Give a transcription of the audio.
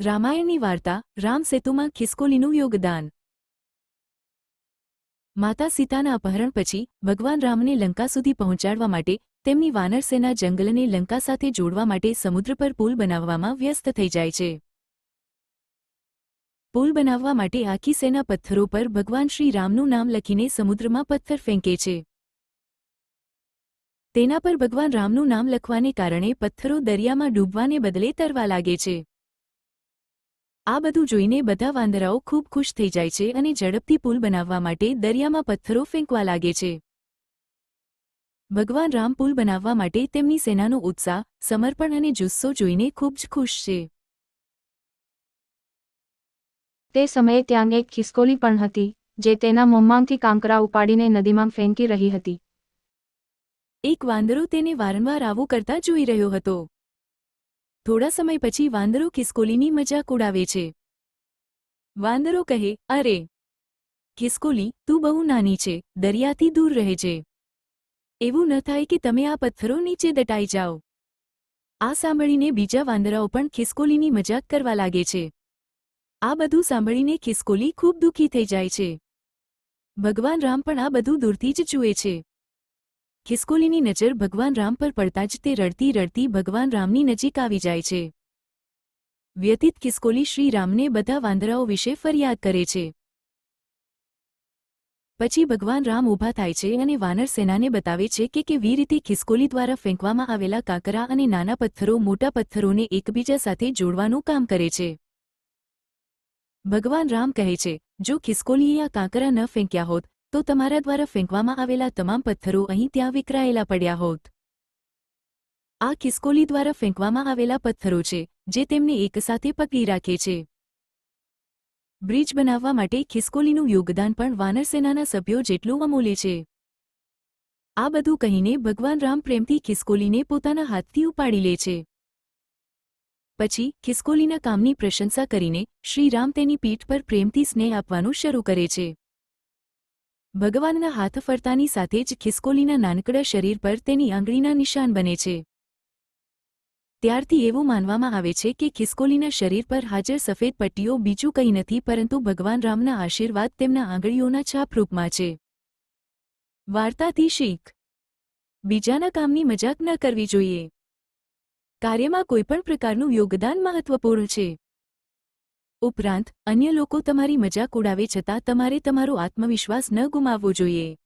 રામાયણની વાર્તા, રામ સેતુમાં ખિસકોલીનું યોગદાન. માતા સીતાના અપહરણ પછી, ભગવાન રામને લંકા સુધી પહોંચાડવા માટે, તેમની વાનર સેના જંગલને લંકા સાથે જોડવા માટે સમુદ્ર પર પુલ બનાવવામાં વ્યસ્ત થઈ જાય છે. પુલ બનાવવા માટે આખી સેના પથ્થરો પર ભગવાન શ્રી રામનું નામ લખીને સમુદ્રમાં પથ્થર ફેંકે છે. તેના પર ભગવાન રામનું નામ લખવાને કારણે પથ્થરો દરિયામાં ડૂબવાને બદલે તરવા લાગે છે. આ બધું જોઈને બધા વાંદરાઓ ખૂબ ખુશ થઈ જાય છે અને ઝડપથી પુલ બનાવવા માટે દરિયામાં પથ્થરો ફેંકવા લાગે છે. ભગવાન રામ પુલ બનાવવા માટે તેમની સેનાનો ઉત્સાહ સમર્પણ અને જુસ્સો જોઈને ખૂબ જ ખુશ છે. તે સમયે ત્યાં એક ખિસકોલી પણ હતી જે તેના મોંમાંથી કાંકરા ઉપાડીને નદીમાં ફેંકી રહી હતી. એક વાંદરો તેને વારંવાર આવું કરતા જોઈ રહ્યો હતો. થોડા સમય પછી વાંદરો ખિસકોલીની મજાક ઉડાવે છે. વાંદરો કહે, અરે, ખિસકોલી, તું બહુ નાની છે, દરિયાથી દૂર રહે છે. એવું ન થાય કે તમે આ પથ્થરો નીચે દટાઈ જાઓ. આ સાંભળીને બીજા વાંદરાઓ પણ ખિસકોલીની મજાક કરવા લાગે છે. આ બધું સાંભળીને ખિસકોલી ખૂબ દુઃખી થઈ જાય છે. ભગવાન રામ પણ આ બધું દૂરથી જ જુએ છે. ખિસકોલીની નજર ભગવાન રામ પર પડતા જ તે રડતી રડતી ભગવાન રામની નજીક આવી જાય છે. વ્યતીત ખિસકોલી શ્રી રામને બધા વાંદરાઓ વિશે ફરિયાદ કરે છે. પછી ભગવાન રામ ઊભા થાય છે અને વાનર સેનાને બતાવે છે કે કેવી રીતે ખિસકોલી દ્વારા ફેંકવામાં આવેલા કાંકરા અને નાના પથ્થરો મોટા પથ્થરોને એકબીજા સાથે જોડવાનું કામ કરે છે. ભગવાન રામ કહે છે, જો ખિસકોલીએ આ કાંકરા ન ફેંક્યા હોત તો તમારા દ્વારા ફેંકવામાં આવેલા તમામ પથ્થરો અહીં ત્યાં વિખરાયેલા પડ્યા હોત. આ ખિસકોલી દ્વારા ફેંકવામાં આવેલા પથ્થરો છે, જે તેમને એકસાથે પકડી રાખે છે. બ્રિજ બનાવવા માટે ખિસકોલીનું યોગદાન પણ વાનરસેનાના સભ્યો જેટલું અમૂલ્ય છે. આ બધું કહીને ભગવાન રામ પ્રેમથી ખિસકોલીને પોતાના હાથથી ઉપાડી લે છે. પછી ખિસકોલીના કામની પ્રશંસા કરીને શ્રીરામ તેની પીઠ પર પ્રેમથી સ્નેહ આપવાનું શરૂ કરે છે. ભગવાનના હાથ ફરતાની સાથે જ ખિસકોલીના નાનકડા શરીર પર તેની આંગળીના નિશાન બને છે. ત્યારથી એવું માનવામાં આવે છે કે ખિસકોલીના શરીર પર હાજર સફેદ પટ્ટીઓ બીજું કંઈ નથી પરંતુ ભગવાન રામના આશીર્વાદ તેમના આંગળીઓના છાપરૂપમાં છે. વાર્તાથી શીખ. બીજાના કામની મજાક ન કરવી જોઈએ. કાર્યમાં કોઈપણ પ્રકારનું યોગદાન મહત્વપૂર્ણ છે. ઉપરાંત અન્ય લોકો તમારી મજાક ઉડાવે છતાં તમારે તમારો આત્મવિશ્વાસ ન ગુમાવવો જોઈએ.